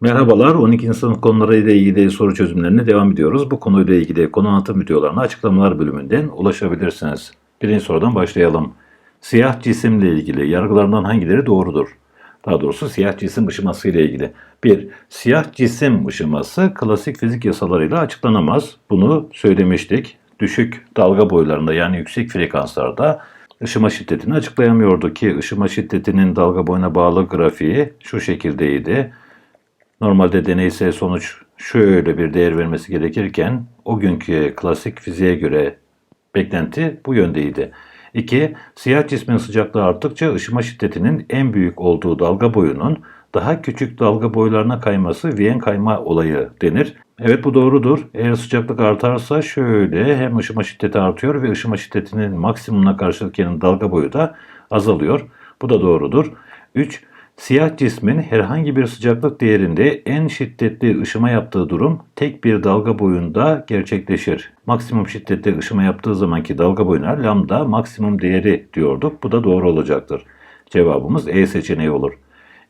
Merhabalar, 12. sınıf konularıyla ilgili soru çözümlerine devam ediyoruz. Bu konuyla ilgili konu anlatım videolarına açıklamalar bölümünden ulaşabilirsiniz. Birinci sorudan başlayalım. Siyah cisimle ilgili yargılarından hangileri doğrudur? Daha doğrusu siyah cisim ışıması ile ilgili. 1. Siyah cisim ışıması klasik fizik yasalarıyla açıklanamaz. Bunu söylemiştik. Düşük dalga boylarında yani yüksek frekanslarda ışıma şiddetini açıklayamıyordu ki ışıma şiddetinin dalga boyuna bağlı grafiği şu şekildeydi. Normalde deneysel sonuç şöyle bir değer vermesi gerekirken o günkü klasik fiziğe göre beklenti bu yöndeydi. 2. Siyah cismin sıcaklığı arttıkça ışıma şiddetinin en büyük olduğu dalga boyunun daha küçük dalga boylarına kayması Wien kayma olayı denir. Evet bu doğrudur. Eğer sıcaklık artarsa şöyle hem ışıma şiddeti artıyor ve ışıma şiddetinin maksimumuna karşılık gelen dalga boyu da azalıyor. Bu da doğrudur. 3. Siyah cismin herhangi bir sıcaklık değerinde en şiddetli ışıma yaptığı durum tek bir dalga boyunda gerçekleşir. Maksimum şiddette ışıma yaptığı zamanki dalga boyuna lambda maksimum değeri diyorduk. Bu da doğru olacaktır. Cevabımız E seçeneği olur.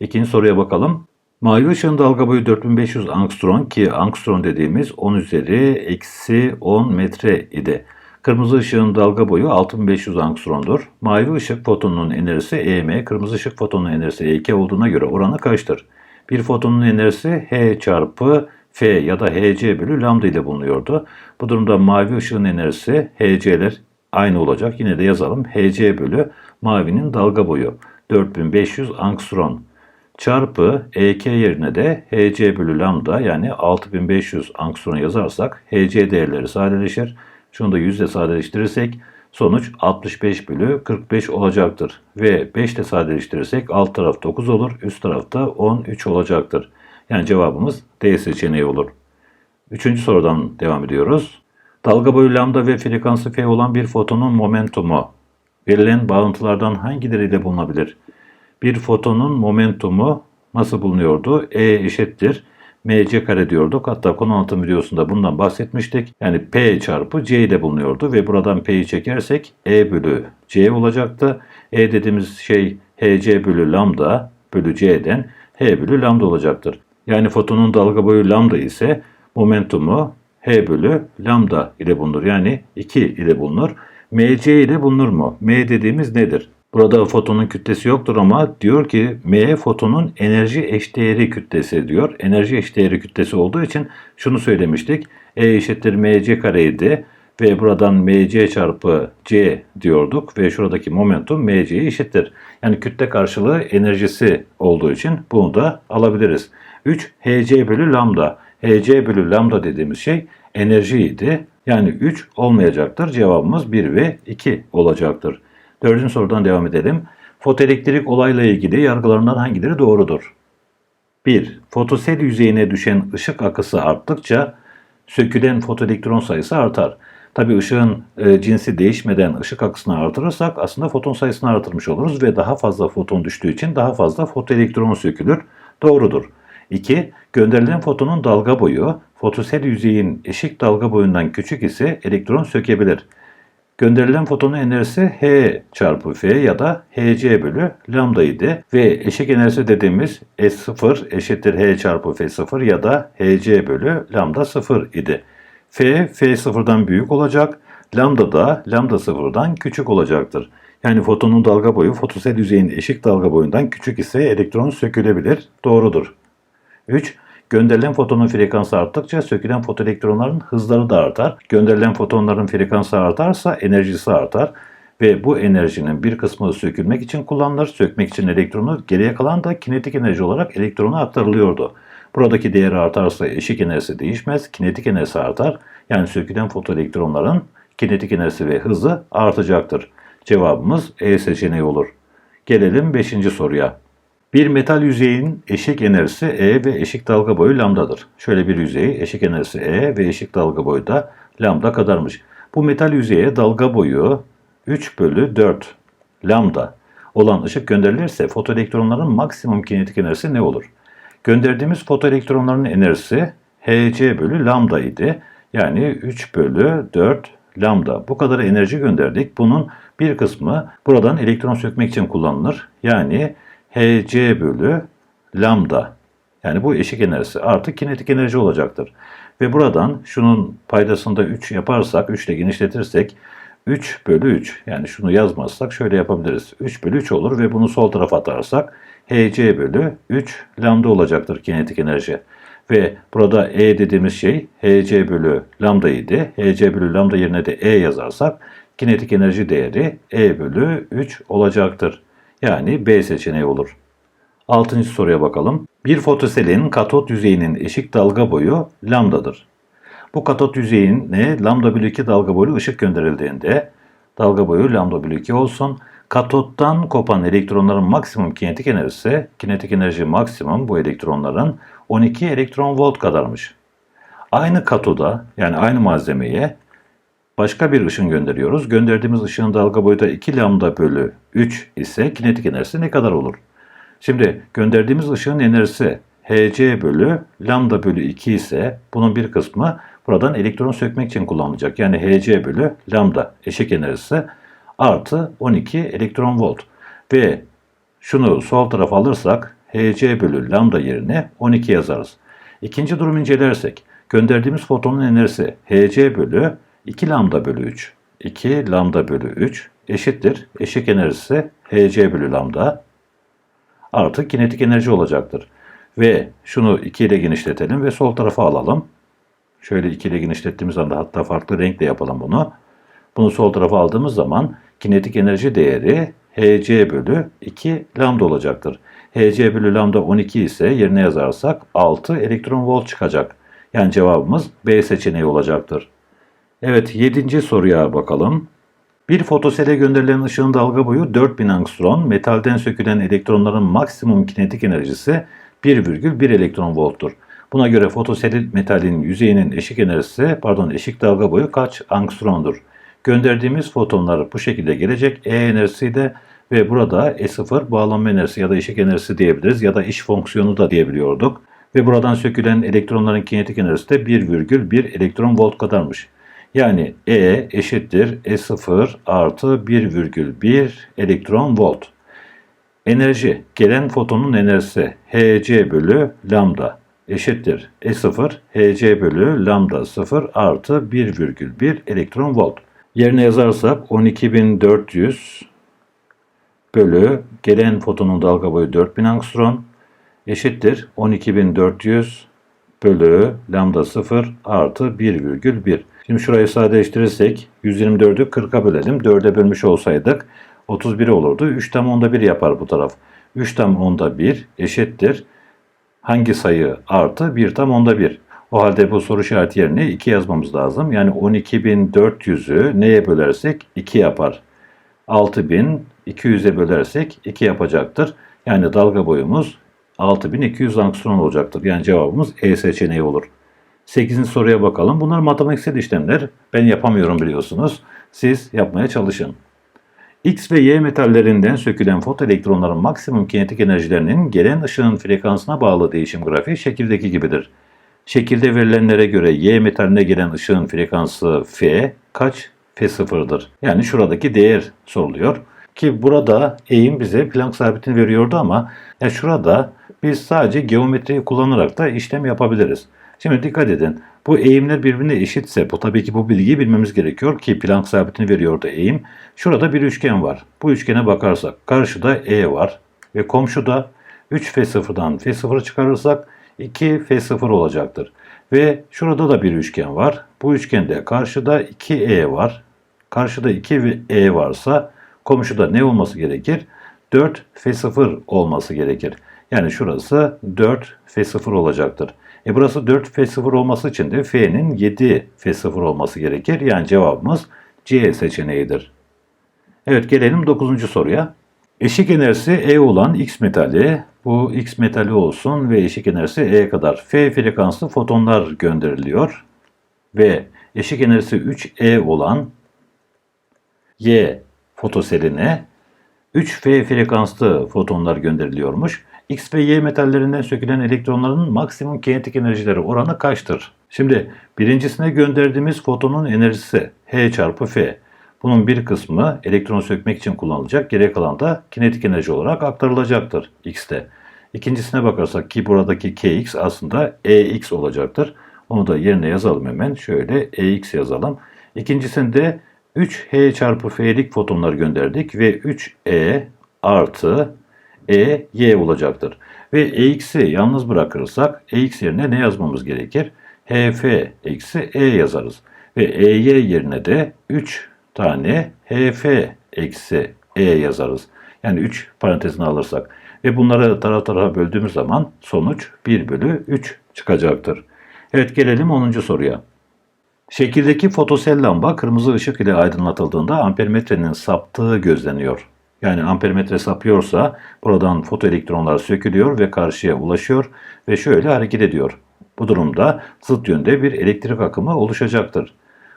İkinci soruya bakalım. Mavi ışığın dalga boyu 4500 angstrom ki angstrom dediğimiz 10 üzeri eksi 10 metre idi. Kırmızı ışığın dalga boyu 6500 angstromdur. Mavi ışık fotonunun enerjisi EM, kırmızı ışık fotonunun enerjisi EK olduğuna göre oranı kaçtır? Bir fotonun enerjisi H çarpı F ya da HC bölü lambda ile bulunuyordu. Bu durumda mavi ışığın enerjisi HC'ler aynı olacak. Yine de yazalım. HC bölü mavinin dalga boyu 4500 angstrom çarpı EK yerine de HC bölü lambda yani 6500 angstrom yazarsak HC değerleri sadeleşir. Şunu da yüzde sadeleştirirsek sonuç 65 bölü 45 olacaktır. Ve 5 ile sadeleştirirsek alt taraf 9 olur, üst tarafta 13 olacaktır. Yani cevabımız D seçeneği olur. Üçüncü sorudan devam ediyoruz. Dalga boyu lambda ve frekansı f olan bir fotonun momentumu verilen bağıntılardan hangileriyle bulunabilir? Bir fotonun momentumu nasıl bulunuyordu? E eşittir mc kare diyorduk. Hatta konu anlatım videosunda bundan bahsetmiştik. Yani p çarpı c ile bulunuyordu ve buradan p'yi çekersek e bölü c olacaktı. E dediğimiz şey hc bölü lambda bölü c'den h bölü lambda olacaktır. Yani fotonun dalga boyu lambda ise momentumu h bölü lambda ile bulunur. Yani 2 ile bulunur. mc ile bulunur mu? m dediğimiz nedir? Burada fotonun kütlesi yoktur ama diyor ki M fotonun enerji eşdeğeri kütlesi diyor. Enerji eşdeğeri kütlesi olduğu için şunu söylemiştik. E eşittir mc kareydi ve buradan mc çarpı c diyorduk ve şuradaki momentum mc'ye eşittir. Yani kütle karşılığı enerjisi olduğu için bunu da alabiliriz. 3 hc bölü lambda. hc bölü lambda dediğimiz şey enerjiydi. Yani 3 olmayacaktır. Cevabımız 1 ve 2 olacaktır. Dördüncü sorudan devam edelim. Fotoelektrik olayla ilgili yargılarından hangileri doğrudur? 1. Fotosel yüzeyine düşen ışık akısı arttıkça sökülen fotoelektron sayısı artar. Tabi ışığın e, cinsi değişmeden ışık akısını artırırsak aslında foton sayısını artırmış oluruz ve daha fazla foton düştüğü için daha fazla fotoelektron sökülür. Doğrudur. 2. Gönderilen fotonun dalga boyu fotosel yüzeyin eşik dalga boyundan küçük ise elektron sökebilir. Gönderilen fotonun enerjisi H çarpı F ya da Hc bölü lambda idi. Ve eşik enerjisi dediğimiz S0 eşittir H çarpı F0 ya da Hc bölü lambda 0 idi. F, F0'dan büyük olacak. Lambda da lambda 0'dan küçük olacaktır. Yani fotonun dalga boyu fotosel yüzeyin eşik dalga boyundan küçük ise elektron sökülebilir. Doğrudur. 3. Gönderilen fotonun frekansı arttıkça sökülen fotoelektronların hızları da artar. Gönderilen fotonların frekansı artarsa enerjisi artar ve bu enerjinin bir kısmı sökülmek için kullanılır. Sökmek için elektronu geriye kalan da kinetik enerji olarak elektrona aktarılıyordu. Buradaki değeri artarsa eşik enerjisi değişmez, kinetik enerjisi artar. Yani sökülen fotoelektronların kinetik enerjisi ve hızı artacaktır. Cevabımız E seçeneği olur. Gelelim 5. soruya. Bir metal yüzeyin eşik enerjisi E ve eşik dalga boyu lambdadır. Şöyle bir yüzey eşik enerjisi E ve eşik dalga boyu da lambda kadarmış. Bu metal yüzeye dalga boyu 3 bölü 4 lambda olan ışık gönderilirse fotoelektronların maksimum kinetik enerjisi ne olur? Gönderdiğimiz fotoelektronların enerjisi Hc bölü lambda idi. Yani 3 bölü 4 lambda. Bu kadar enerji gönderdik. Bunun bir kısmı buradan elektron sökmek için kullanılır. Yani Hc bölü lambda. Yani bu eşik enerjisi artı kinetik enerji olacaktır. Ve buradan şunun paydasında 3 yaparsak, 3 ile genişletirsek 3 bölü 3 yani şunu yazmazsak şöyle yapabiliriz. 3 bölü 3 olur ve bunu sol tarafa atarsak hc bölü 3 lambda olacaktır kinetik enerji. Ve burada E dediğimiz şey hc bölü lambda idi. hc bölü lambda yerine de E yazarsak kinetik enerji değeri E bölü 3 olacaktır. Yani B seçeneği olur. Altıncı soruya bakalım. Bir fotoselin katot yüzeyinin eşik dalga boyu lambdadır. Bu katot yüzeyine lambda bölü 2 dalga boyu ışık gönderildiğinde dalga boyu lambda bölü 2 olsun. Katottan kopan elektronların maksimum kinetik enerjisi, kinetik enerji maksimum bu elektronların 12 elektron volt kadarmış. Aynı katoda yani aynı malzemeye başka bir ışın gönderiyoruz. Gönderdiğimiz ışığın dalga boyu da 2 lambda bölü 3 ise kinetik enerjisi ne kadar olur? Şimdi gönderdiğimiz ışığın enerjisi Hc bölü lambda bölü 2 ise bunun bir kısmı buradan elektron sökmek için kullanılacak. Yani Hc bölü lambda eşik enerjisi artı 12 elektron volt. Ve şunu sol tarafa alırsak Hc bölü lambda yerine 12 yazarız. İkinci durum incelersek gönderdiğimiz fotonun enerjisi Hc bölü 2 lambda bölü 3. 2 lambda bölü 3 eşittir. Eşik enerjisi Hc bölü lambda artı kinetik enerji olacaktır. Ve şunu 2 ile genişletelim ve sol tarafa alalım. Şöyle 2 ile genişlettiğimiz anda hatta farklı renkle yapalım bunu. Bunu sol tarafa aldığımız zaman kinetik enerji değeri Hc bölü 2 lambda olacaktır. Hc bölü lambda 12 ise yerine yazarsak 6 elektron volt çıkacak. Yani cevabımız B seçeneği olacaktır. Evet 7. soruya bakalım. Bir fotosele gönderilen ışığın dalga boyu 4000 angstrom, metalden sökülen elektronların maksimum kinetik enerjisi 1,1 elektron volttur. Buna göre fotosel metalin yüzeyinin eşik enerjisi, pardon eşik dalga boyu kaç angstromdur? Gönderdiğimiz fotonlar bu şekilde gelecek. E enerjisi de ve burada E0 bağlanma enerjisi ya da eşik enerjisi diyebiliriz ya da iş fonksiyonu da diyebiliyorduk. Ve buradan sökülen elektronların kinetik enerjisi de 1,1 elektron volt kadarmış. Yani E eşittir E0 artı 1,1 elektron volt. Enerji, gelen fotonun enerjisi Hc bölü lambda eşittir E0 Hc bölü lambda 0 artı 1,1 elektron volt. Yerine yazarsak 12400 bölü gelen fotonun dalga boyu 4000 angstrom eşittir 12400 bölü lambda 0 artı 1,1. Şimdi şurayı sadeleştirirsek 124'ü 40'a bölelim. 4'e bölmüş olsaydık 31 olurdu. 3 tam onda 1 yapar bu taraf. 3 tam onda 1 eşittir. Hangi sayı artı 1 tam onda 1. O halde bu soru işareti yerine 2 yazmamız lazım. Yani 12.400'ü neye bölersek 2 yapar. 6.200'e bölersek 2 yapacaktır. Yani dalga boyumuz 6200 angstrom olacaktır. Yani cevabımız E seçeneği olur. 8. soruya bakalım. Bunlar matematiksel işlemler. Ben yapamıyorum biliyorsunuz. Siz yapmaya çalışın. X ve Y metallerinden sökülen fotoelektronların maksimum kinetik enerjilerinin gelen ışığın frekansına bağlı değişim grafiği şekildeki gibidir. Şekilde verilenlere göre Y metaline gelen ışığın frekansı F kaç? F0'dır. Yani şuradaki değer soruluyor. Ki burada eğim bize Planck sabitini veriyordu ama ya şurada biz sadece geometriyi kullanarak da işlem yapabiliriz. Şimdi dikkat edin. Bu eğimler birbirine eşitse bu tabii ki bu bilgiyi bilmemiz gerekiyor ki Planck sabitini veriyordu eğim. Şurada bir üçgen var. Bu üçgene bakarsak karşıda E var ve komşuda 3F0'dan F0 çıkarırsak 2F0 olacaktır. Ve şurada da bir üçgen var. Bu üçgende karşıda 2E var. Karşıda 2E varsa komşuda ne olması gerekir? 4F0 olması gerekir. Yani şurası 4F0 olacaktır. E burası 4F0 olması için de F'nin 7F0 olması gerekir. Yani cevabımız C seçeneğidir. Evet gelelim 9. soruya. Eşik enerjisi E olan X metali, bu X metali olsun ve eşik enerjisi E kadar F frekanslı fotonlar gönderiliyor. Ve eşik enerjisi 3E olan Y fotoseline 3F frekanslı fotonlar gönderiliyormuş. X ve Y metallerinden sökülen elektronların maksimum kinetik enerjileri oranı kaçtır? Şimdi birincisine gönderdiğimiz fotonun enerjisi H çarpı F. Bunun bir kısmı elektron sökmek için kullanılacak, geri kalan da kinetik enerji olarak aktarılacaktır X'te. İkincisine bakarsak ki buradaki kx aslında ex olacaktır. Onu da yerine yazalım hemen. Şöyle ex yazalım. İkincisinde 3h çarpı f'lik fotonlar gönderdik ve 3e artı e y olacaktır. Ve ex'i yalnız bırakırsak ex yerine ne yazmamız gerekir? hf eksi e yazarız. Ve ey yerine de 3 tane hf eksi e yazarız. Yani 3 parantezine alırsak. Ve bunları taraf tarafa böldüğümüz zaman sonuç 1 bölü 3 çıkacaktır. Evet gelelim 10. soruya. Şekildeki fotosel lamba kırmızı ışık ile aydınlatıldığında ampermetrenin saptığı gözleniyor. Yani ampermetre sapıyorsa buradan fotoelektronlar sökülüyor ve karşıya ulaşıyor ve şöyle hareket ediyor. Bu durumda zıt yönde bir elektrik akımı oluşacaktır.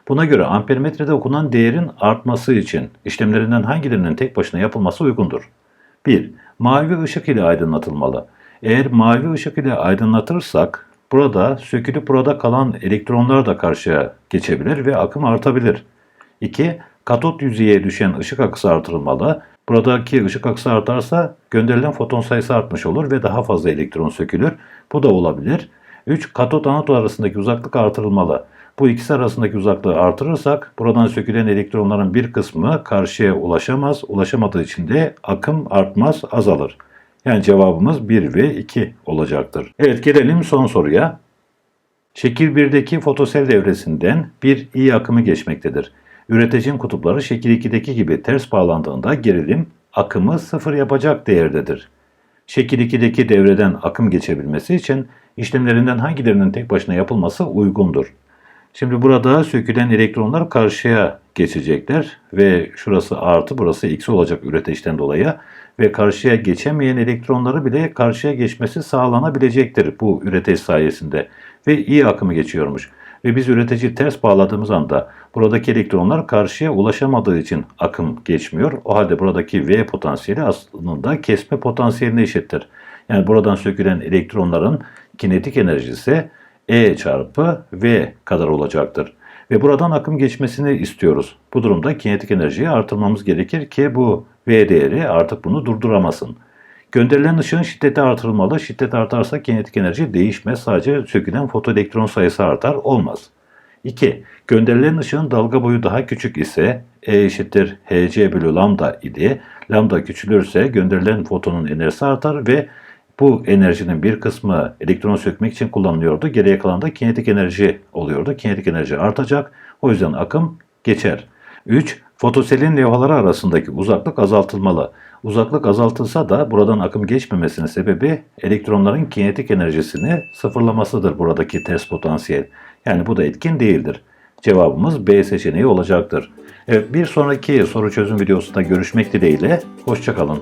Buna göre ampermetrede okunan değerin artması için işlemlerinden hangilerinin tek başına yapılması uygundur? 1. Mavi ışık ile aydınlatılmalı. Eğer mavi ışık ile aydınlatırsak burada sökülüp burada kalan elektronlar da karşıya geçebilir ve akım artabilir. 2. Katot yüzeye düşen ışık akısı artırılmalı. Buradaki ışık akısı artarsa gönderilen foton sayısı artmış olur ve daha fazla elektron sökülür. Bu da olabilir. 3. Katot anot arasındaki uzaklık artırılmalı. Bu ikisi arasındaki uzaklığı artırırsak buradan sökülen elektronların bir kısmı karşıya ulaşamaz. Ulaşamadığı için de akım artmaz, azalır. Yani cevabımız 1 ve 2 olacaktır. Evet gelelim son soruya. Şekil 1'deki fotosel devresinden bir i akımı geçmektedir. Üreticinin kutupları şekil 2'deki gibi ters bağlandığında gerilim akımı sıfır yapacak değerdedir. Şekil 2'deki devreden akım geçebilmesi için işlemlerinden hangilerinin tek başına yapılması uygundur. Şimdi burada sökülen elektronlar karşıya geçecekler ve şurası artı burası eksi olacak üreteçten dolayı ve karşıya geçemeyen elektronları bile karşıya geçmesi sağlanabilecektir bu üreteç sayesinde ve iyi akımı geçiyormuş. Ve biz üretici ters bağladığımız anda buradaki elektronlar karşıya ulaşamadığı için akım geçmiyor. O halde buradaki V potansiyeli aslında kesme potansiyeline eşittir. Yani buradan sökülen elektronların kinetik enerjisi E çarpı V kadar olacaktır. Ve buradan akım geçmesini istiyoruz. Bu durumda kinetik enerjiyi artırmamız gerekir ki bu V değeri artık bunu durduramasın. Gönderilen ışığın şiddeti artırılmalı. Şiddet artarsa kinetik enerji değişmez. Sadece sökülen fotoelektron sayısı artar. Olmaz. 2. Gönderilen ışığın dalga boyu daha küçük ise E eşittir hc bölü lambda idi. Lambda küçülürse gönderilen fotonun enerjisi artar ve bu enerjinin bir kısmı elektron sökmek için kullanılıyordu. Geriye kalan da kinetik enerji oluyordu. Kinetik enerji artacak. O yüzden akım geçer. 3. Fotoselin levhaları arasındaki uzaklık azaltılmalı. Uzaklık azaltılsa da buradan akım geçmemesinin sebebi elektronların kinetik enerjisini sıfırlamasıdır buradaki ters potansiyel. Yani bu da etkin değildir. Cevabımız B seçeneği olacaktır. Evet bir sonraki soru çözüm videosunda görüşmek dileğiyle. Hoşçakalın.